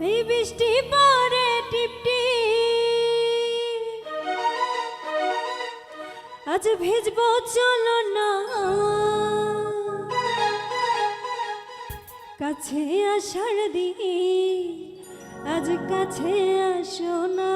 এই বৃষ্টি পরে টিপটি আজ ভিজবো চলো না কাছে আসার দিন, আজ কাছে আসো না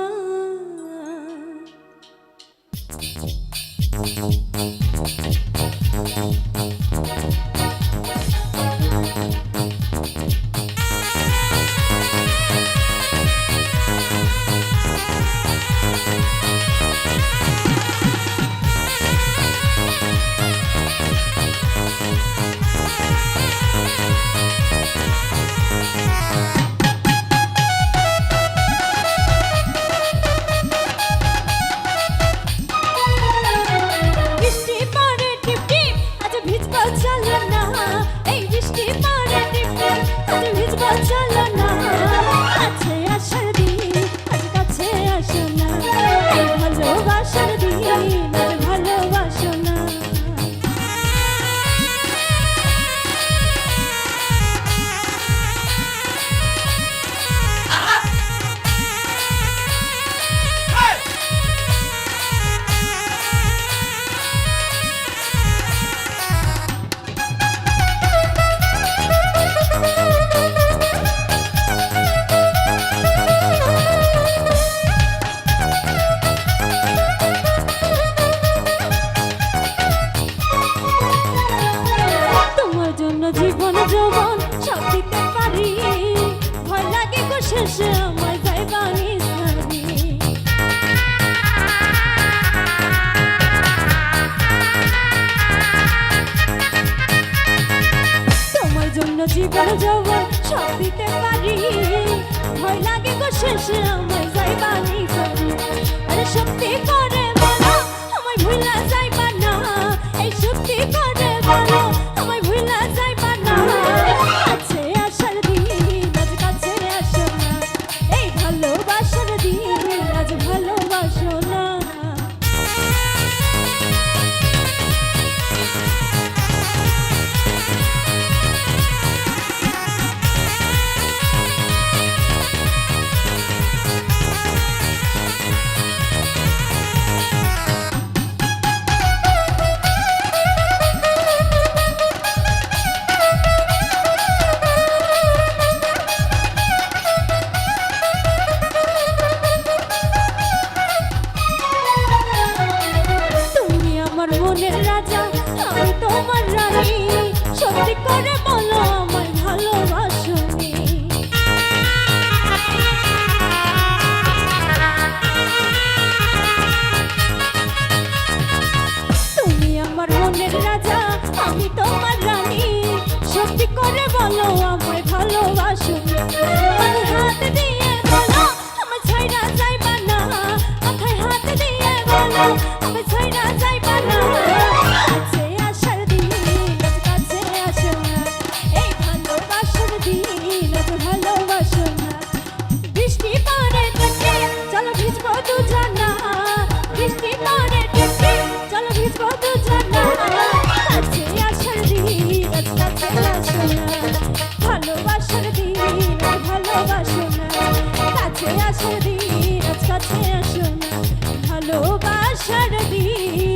জীবন যৌবন সব দিতে পারি। ভয় লাগে গো শেষে কাছে আসো না ভালোবাসার দিন।